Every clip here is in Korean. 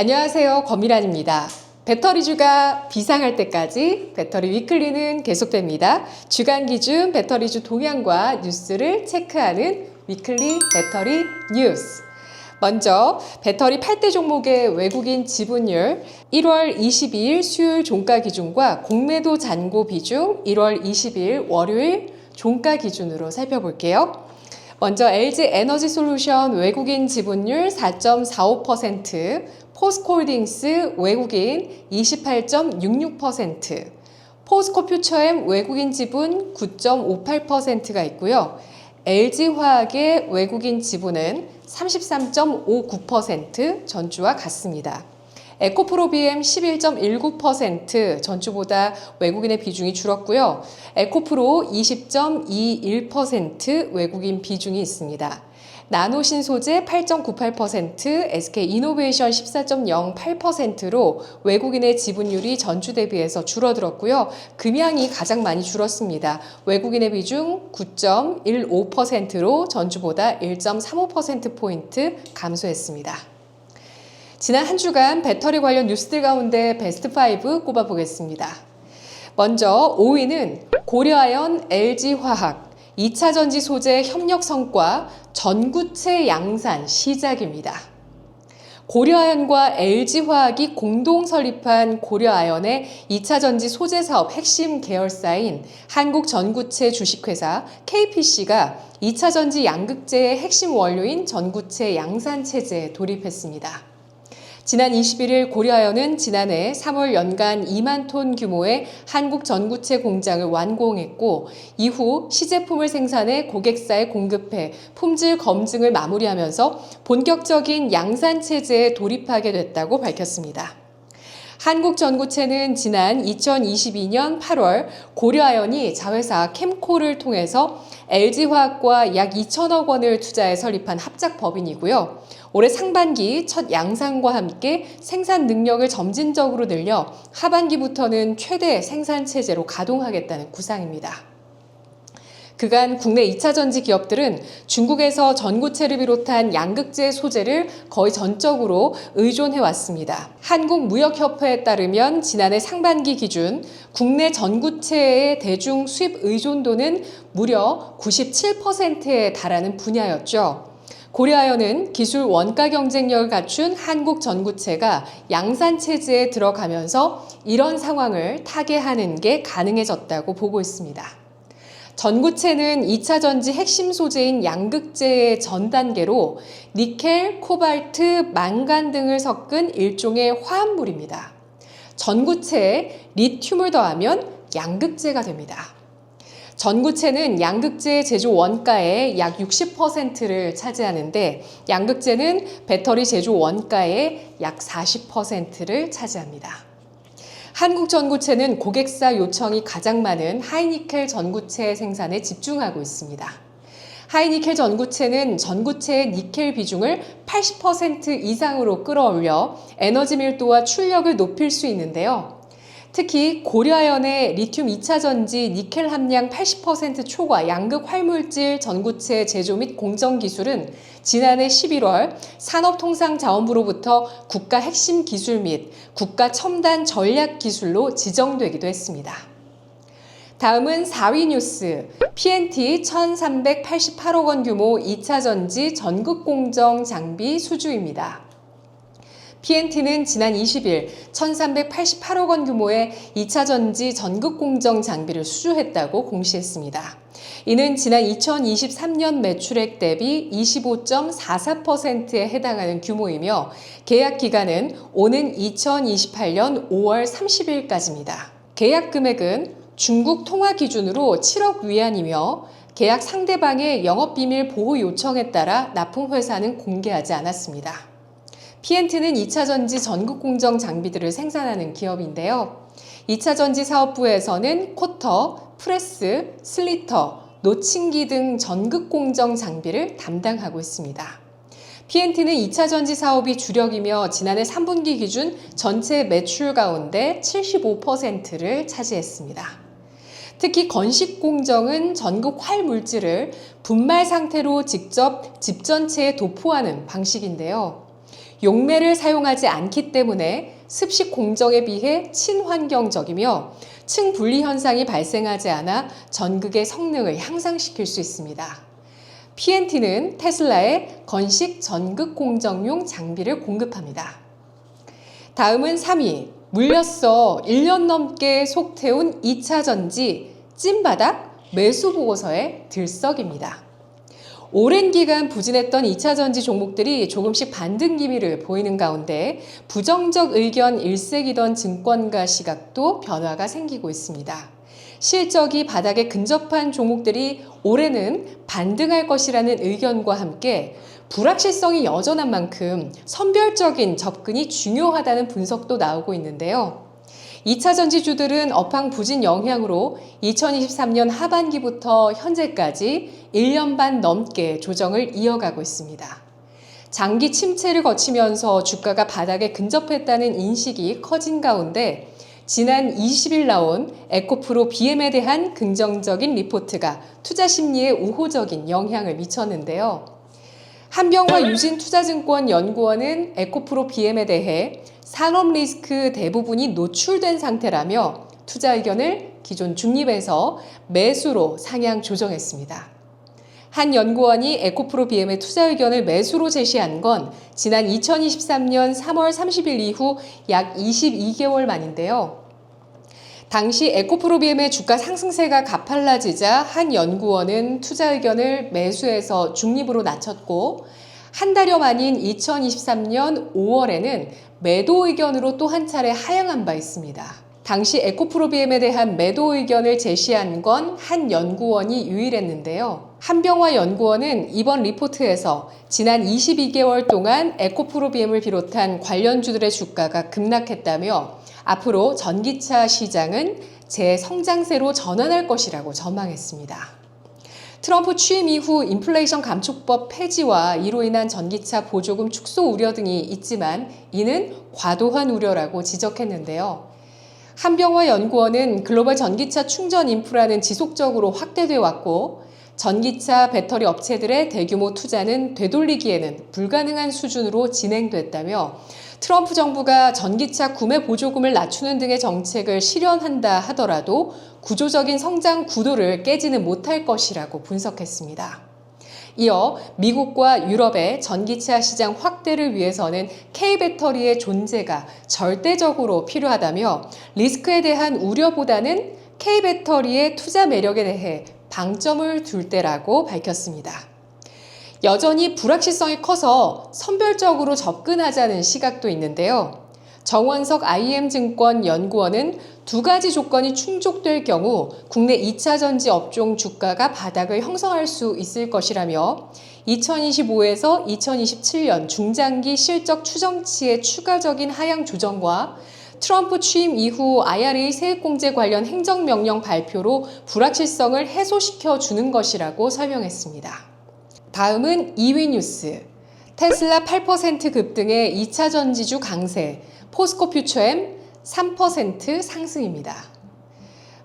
안녕하세요. 권미란입니다. 배터리주가 비상할 때까지 배터리 위클리는 계속됩니다. 주간 기준 배터리주 동향과 뉴스를 체크하는 위클리 배터리 뉴스. 먼저 배터리 8대 종목의 외국인 지분율 1월 22일 수요일 종가 기준과 공매도 잔고 비중 1월 22일 월요일 종가 기준으로 살펴볼게요. 먼저 LG 에너지 솔루션 외국인 지분율 4.45%, 포스코홀딩스 외국인 28.66%, 포스코 퓨처엠 외국인 지분 9.58%가 있고요. LG화학의 외국인 지분은 33.59% 전주와 같습니다. 에코프로 BM 11.19% 전주보다 외국인의 비중이 줄었고요. 에코프로 20.21% 외국인 비중이 있습니다. 나노신소재 8.98%, SK이노베이션 14.08%로 외국인의 지분율이 전주 대비해서 줄어들었고요. 금양이 가장 많이 줄었습니다. 외국인의 비중 9.15%로 전주보다 1.35%포인트 감소했습니다. 지난 한 주간 배터리 관련 뉴스들 가운데 베스트 5 꼽아보겠습니다. 먼저 5위는 고려아연 LG화학 2차 전지 소재 협력 성과 전구체 양산 시작입니다. 고려아연과 LG화학이 공동 설립한 고려아연의 2차 전지 소재 사업 핵심 계열사인 한국전구체 주식회사 KPC가 2차 전지 양극재의 핵심 원료인 전구체 양산 체제에 돌입했습니다. 지난 21일 고려아연은 지난해 3월 연간 2만 톤 규모의 한국 전구체 공장을 완공했고 이후 시제품을 생산해 고객사에 공급해 품질 검증을 마무리하면서 본격적인 양산 체제에 돌입하게 됐다고 밝혔습니다. 한국전구체는 지난 2022년 8월 고려아연이 자회사 캠코를 통해서 LG화학과 약 2천억 원을 투자해 설립한 합작 법인이고요. 올해 상반기 첫 양산과 함께 생산 능력을 점진적으로 늘려 하반기부터는 최대 생산 체제로 가동하겠다는 구상입니다. 그간 국내 2차 전지 기업들은 중국에서 전구체를 비롯한 양극재 소재를 거의 전적으로 의존해 왔습니다. 한국무역협회에 따르면 지난해 상반기 기준 국내 전구체의 대중 수입 의존도는 무려 97%에 달하는 분야였죠. 고려아연은 기술 원가 경쟁력을 갖춘 한국 전구체가 양산 체제에 들어가면서 이런 상황을 타개하는 게 가능해졌다고 보고 있습니다. 전구체는 2차 전지 핵심 소재인 양극재의 전 단계로 니켈, 코발트, 망간 등을 섞은 일종의 화합물입니다. 전구체에 리튬을 더하면 양극재가 됩니다. 전구체는 양극재 제조 원가의 약 60%를 차지하는데 양극재는 배터리 제조 원가의 약 40%를 차지합니다. 한국 전구체는 고객사 요청이 가장 많은 하이니켈 전구체 생산에 집중하고 있습니다. 하이니켈 전구체는 전구체의 니켈 비중을 80% 이상으로 끌어올려 에너지 밀도와 출력을 높일 수 있는데요. 특히 고려아연의 리튬 2차 전지 니켈 함량 80% 초과 양극 활물질 전구체 제조 및 공정 기술은 지난해 11월 산업통상자원부로부터 국가 핵심 기술 및 국가 첨단 전략 기술로 지정되기도 했습니다. 다음은 4위 뉴스. PNT 1388억 원 규모 2차 전지 전극 공정 장비 수주입니다. PNT는 지난 20일 1388억 원 규모의 2차 전지 전극 공정 장비를 수주했다고 공시했습니다. 이는 지난 2023년 매출액 대비 25.44%에 해당하는 규모이며 계약 기간은 오는 2028년 5월 30일까지입니다. 계약 금액은 중국 통화 기준으로 7억 위안이며 계약 상대방의 영업비밀 보호 요청에 따라 납품회사는 공개하지 않았습니다. PNT는 2차 전지 전국 공정 장비들을 생산하는 기업인데요. 2차 전지 사업부에서는 코터, 프레스, 슬리터, 노칭기 등 전극 공정 장비를 담당하고 있습니다. PNT는 2차 전지 사업이 주력이며 지난해 3분기 기준 전체 매출 가운데 75%를 차지했습니다. 특히 건식 공정은 전극 활 물질을 분말 상태로 직접 집 전체에 도포하는 방식인데요. 용매를 사용하지 않기 때문에 습식 공정에 비해 친환경적이며 층 분리 현상이 발생하지 않아 전극의 성능을 향상시킬 수 있습니다. PNT는 테슬라에 건식 전극 공정용 장비를 공급합니다. 다음은 3위. 물렸어 1년 넘게 속 태운 2차 전지 찐바닥 매수 보고서의 들썩입니다. 오랜 기간 부진했던 2차 전지 종목들이 조금씩 반등 기미를 보이는 가운데 부정적 의견 일색이던 증권가 시각도 변화가 생기고 있습니다. 실적이 바닥에 근접한 종목들이 올해는 반등할 것이라는 의견과 함께 불확실성이 여전한 만큼 선별적인 접근이 중요하다는 분석도 나오고 있는데요. 2차 전지주들은 업황 부진 영향으로 2023년 하반기부터 현재까지 1년 반 넘게 조정을 이어가고 있습니다. 장기 침체를 거치면서 주가가 바닥에 근접했다는 인식이 커진 가운데 지난 20일 나온 에코프로 BM에 대한 긍정적인 리포트가 투자 심리에 우호적인 영향을 미쳤는데요. 한병화 유진투자증권 연구원은 에코프로 BM에 대해 산업 리스크 대부분이 노출된 상태라며 투자 의견을 기존 중립에서 매수로 상향 조정했습니다. 한 연구원이 에코프로 BM의 투자 의견을 매수로 제시한 건 지난 2023년 3월 30일 이후 약 22개월 만인데요. 당시 에코프로비엠의 주가 상승세가 가팔라지자 한 연구원은 투자 의견을 매수해서 중립으로 낮췄고 한 달여 만인 2023년 5월에는 매도 의견으로 또 한 차례 하향한 바 있습니다. 당시 에코프로비엠에 대한 매도 의견을 제시한 건 한 연구원이 유일했는데요. 한병화 연구원은 이번 리포트에서 지난 22개월 동안 에코프로비엠을 비롯한 관련주들의 주가가 급락했다며 앞으로 전기차 시장은 재성장세로 전환할 것이라고 전망했습니다. 트럼프 취임 이후 인플레이션 감축법 폐지와 이로 인한 전기차 보조금 축소 우려 등이 있지만 이는 과도한 우려라고 지적했는데요. 한병화 연구원은 글로벌 전기차 충전 인프라는 지속적으로 확대돼 왔고 전기차 배터리 업체들의 대규모 투자는 되돌리기에는 불가능한 수준으로 진행됐다며 트럼프 정부가 전기차 구매 보조금을 낮추는 등의 정책을 실현한다 하더라도 구조적인 성장 구도를 깨지는 못할 것이라고 분석했습니다. 이어 미국과 유럽의 전기차 시장 확대를 위해서는 K배터리의 존재가 절대적으로 필요하다며 리스크에 대한 우려보다는 K배터리의 투자 매력에 대해 방점을 둘 때라고 밝혔습니다. 여전히 불확실성이 커서 선별적으로 접근하자는 시각도 있는데요. 정원석 IM증권 연구원은 두 가지 조건이 충족될 경우 국내 2차 전지 업종 주가가 바닥을 형성할 수 있을 것이라며 2025에서 2027년 중장기 실적 추정치의 추가적인 하향 조정과 트럼프 취임 이후 IRA 세액공제 관련 행정명령 발표로 불확실성을 해소시켜 주는 것이라고 설명했습니다. 다음은 2위 뉴스. 테슬라 8% 급등의 2차 전지주 강세, 포스코 퓨처엠 3% 상승입니다.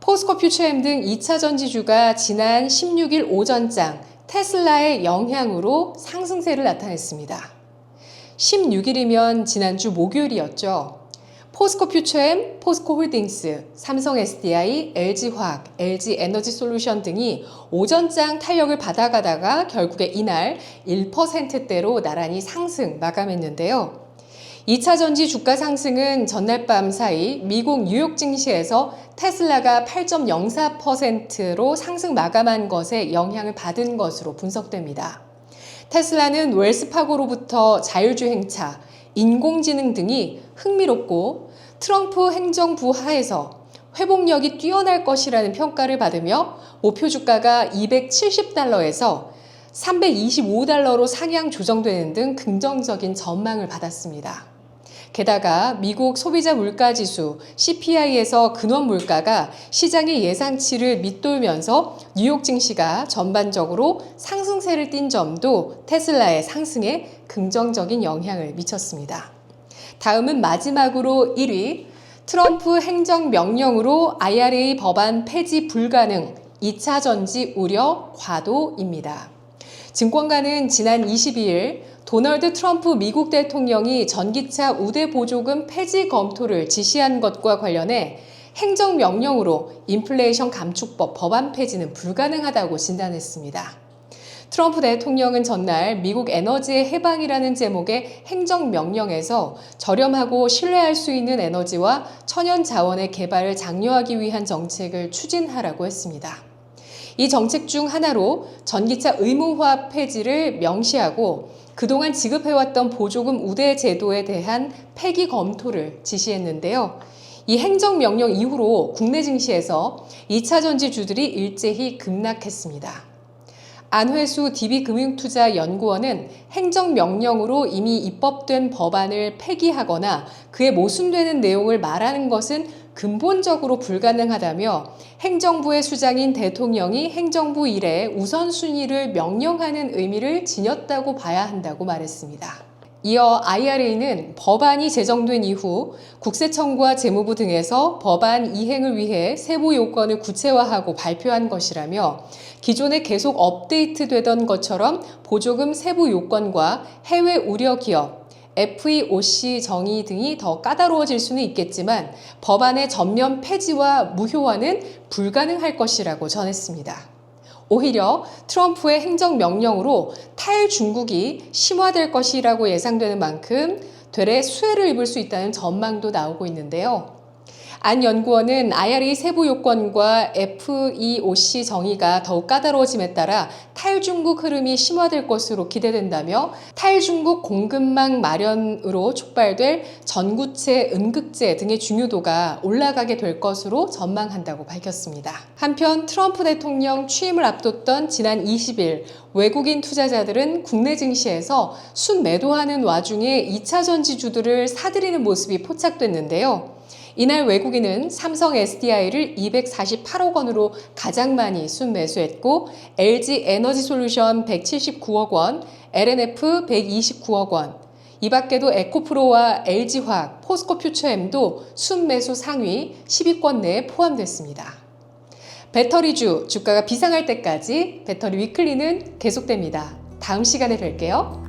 포스코 퓨처엠 등 2차 전지주가 지난 16일 오전장 테슬라의 영향으로 상승세를 나타냈습니다. 16일이면 지난주 목요일이었죠. 포스코 퓨처엠, 포스코 홀딩스, 삼성 SDI, LG화학, LG 에너지 솔루션 등이 오전장 탄력을 받아가다가 결국에 이날 1%대로 나란히 상승 마감했는데요. 2차 전지 주가 상승은 전날 밤 사이 미국 뉴욕 증시에서 테슬라가 8.04%로 상승 마감한 것에 영향을 받은 것으로 분석됩니다. 테슬라는 웰스파고로부터 자율주행차, 인공지능 등이 흥미롭고 트럼프 행정부 하에서 회복력이 뛰어날 것이라는 평가를 받으며 목표 주가가 270달러에서 325달러로 상향 조정되는 등 긍정적인 전망을 받았습니다. 게다가 미국 소비자 물가 지수 CPI에서 근원 물가가 시장의 예상치를 밑돌면서 뉴욕 증시가 전반적으로 상승세를 띈 점도 테슬라의 상승에 긍정적인 영향을 미쳤습니다. 다음은 마지막으로 1위 트럼프 행정 명령으로 IRA 법안 폐지 불가능 2차 전지 우려 과도입니다. 증권가는 지난 22일 도널드 트럼프 미국 대통령이 전기차 우대 보조금 폐지 검토를 지시한 것과 관련해 행정명령으로 인플레이션 감축법 법안 폐지는 불가능하다고 진단했습니다. 트럼프 대통령은 전날 미국 에너지의 해방이라는 제목의 행정명령에서 저렴하고 신뢰할 수 있는 에너지와 천연 자원의 개발을 장려하기 위한 정책을 추진하라고 했습니다. 이 정책 중 하나로 전기차 의무화 폐지를 명시하고 그동안 지급해왔던 보조금 우대 제도에 대한 폐기 검토를 지시했는데요. 이 행정명령 이후로 국내 증시에서 2차 전지주들이 일제히 급락했습니다. 안회수 DB금융투자연구원은 행정명령으로 이미 입법된 법안을 폐기하거나 그에 모순되는 내용을 말하는 것은 근본적으로 불가능하다며 행정부의 수장인 대통령이 행정부 일에 우선순위를 명령하는 의미를 지녔다고 봐야 한다고 말했습니다. 이어 IRA는 법안이 제정된 이후 국세청과 재무부 등에서 법안 이행을 위해 세부 요건을 구체화하고 발표한 것이라며 기존에 계속 업데이트되던 것처럼 보조금 세부 요건과 해외 우려 기업, FEOC 정의 등이 더 까다로워질 수는 있겠지만 법안의 전면 폐지와 무효화는 불가능할 것이라고 전했습니다. 오히려 트럼프의 행정명령으로 탈중국이 심화될 것이라고 예상되는 만큼 되레 수혜를 입을 수 있다는 전망도 나오고 있는데요. 안 연구원은 IRA 세부 요건과 FEOC 정의가 더욱 까다로워짐에 따라 탈중국 흐름이 심화될 것으로 기대된다며 탈중국 공급망 마련으로 촉발될 전구체 음극재 등의 중요도가 올라가게 될 것으로 전망한다고 밝혔습니다. 한편 트럼프 대통령 취임을 앞뒀던 지난 20일 외국인 투자자들은 국내 증시에서 순매도하는 와중에 2차 전지주들을 사들이는 모습이 포착됐는데요. 이날 외국인은 삼성 SDI를 248억 원으로 가장 많이 순매수했고 LG 에너지 솔루션 179억 원, LNF 129억 원, 이 밖에도 에코프로와 LG화학, 포스코 퓨처엠도 순매수 상위 10위권 내에 포함됐습니다. 배터리주 주가가 비상할 때까지 배터리 위클리는 계속됩니다. 다음 시간에 뵐게요.